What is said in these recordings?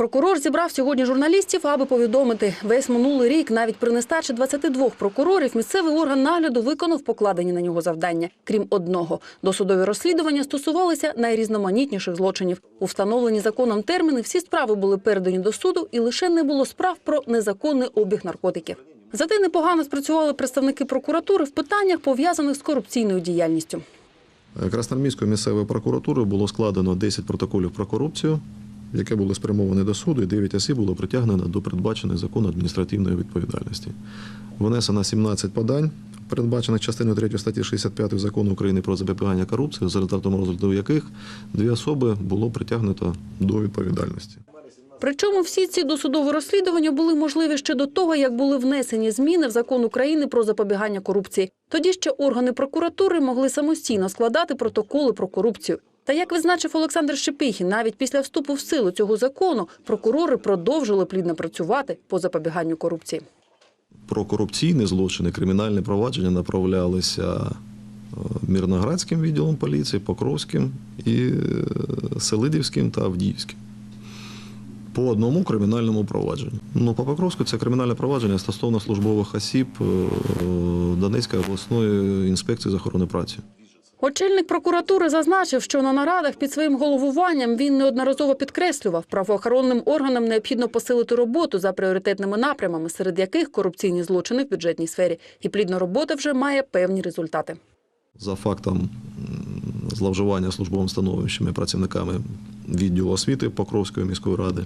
Прокурор зібрав сьогодні журналістів, аби повідомити, весь минулий рік, навіть при нестачі 22 прокурорів, місцевий орган нагляду виконав покладені на нього завдання. Крім одного, досудові розслідування стосувалися найрізноманітніших злочинів. У встановлені законом терміни всі справи були передані до суду, і лише не було справ про незаконний обіг наркотиків. Зате непогано спрацювали представники прокуратури в питаннях, пов'язаних з корупційною діяльністю. Красноармійською місцевою прокуратурою було складено 10 протоколів про корупцію, які були спрямовані до суду, і 9 осіб було притягнено до передбаченої закону адміністративної відповідальності. Внесено 17 подань, передбачених частиною 3 статті 65 закону України про запобігання корупції, за результатом розгляду яких дві особи було притягнуто до відповідальності. Причому всі ці досудові розслідування були можливі ще до того, як були внесені зміни в закон України про запобігання корупції. Тоді ще органи прокуратури могли самостійно складати протоколи про корупцію. Та як визначив Олександр Шепіхін, навіть після вступу в силу цього закону прокурори продовжили плідно працювати по запобіганню корупції. Про корупційні злочини, кримінальні провадження направлялися е, Мірноградським відділом поліції, Покровським і е, Селидівським та Авдіївським. По одному кримінальному провадженню. Ну, по Покровську це кримінальне провадження стосовно службових осіб е, Донецької обласної інспекції з охорони праці. Очільник прокуратури зазначив, що на нарадах під своїм головуванням він неодноразово підкреслював, правоохоронним органам необхідно посилити роботу за пріоритетними напрямами, серед яких корупційні злочини в бюджетній сфері. І плідна робота вже має певні результати. За фактом зловживання службовим становищами працівниками відділу освіти Покровської міської ради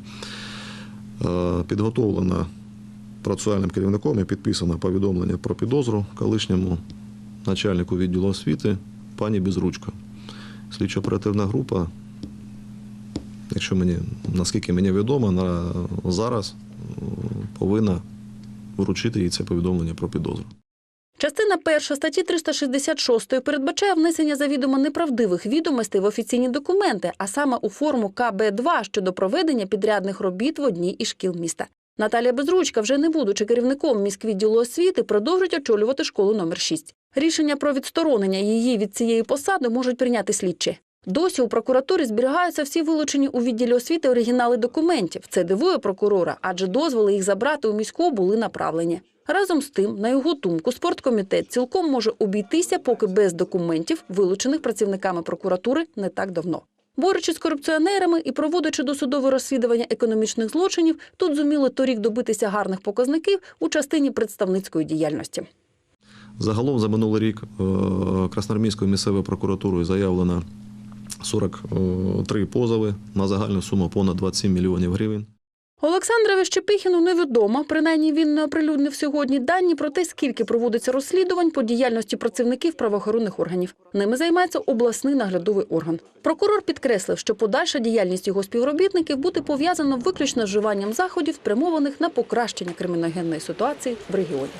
е, підготовлено процесуальним керівником і підписано повідомлення про підозру колишньому начальнику відділу освіти пані Безручко. Слідчо-оперативна група, якщо мені, наскільки мені відомо, на зараз повинна вручити їй це повідомлення про підозру. Частина перша статті 366 передбачає внесення завідомо неправдивих відомостей в офіційні документи, а саме у форму КБ-2 щодо проведення підрядних робіт в одній із шкіл міста. Наталія Безручка, вже не будучи керівником міськвідділу освіти, продовжить очолювати школу номер 6. Рішення про відсторонення її від цієї посади можуть прийняти слідчі. Досі у прокуратурі зберігаються всі вилучені у відділі освіти оригінали документів. Це дивує прокурора, адже дозволи їх забрати у міську були направлені. Разом з тим, на його думку, спорткомітет цілком може обійтися поки без документів, вилучених працівниками прокуратури не так давно. Борючись з корупціонерами і проводячи досудове розслідування економічних злочинів, тут зуміли торік добитися гарних показників у частині представницької діяльності. Загалом за минулий рік е, Красноармійською місцевою прокуратурою заявлено 43 позови на загальну суму понад 27 мільйонів гривень. Олександрові Щепихіну невідомо, принаймні він не оприлюднив сьогодні дані про те, скільки проводиться розслідувань по діяльності працівників правоохоронних органів. Ними займається обласний наглядовий орган. Прокурор підкреслив, що подальша діяльність його співробітників буде пов'язана виключно з вживанням заходів, спрямованих на покращення криміногенної ситуації в регіоні.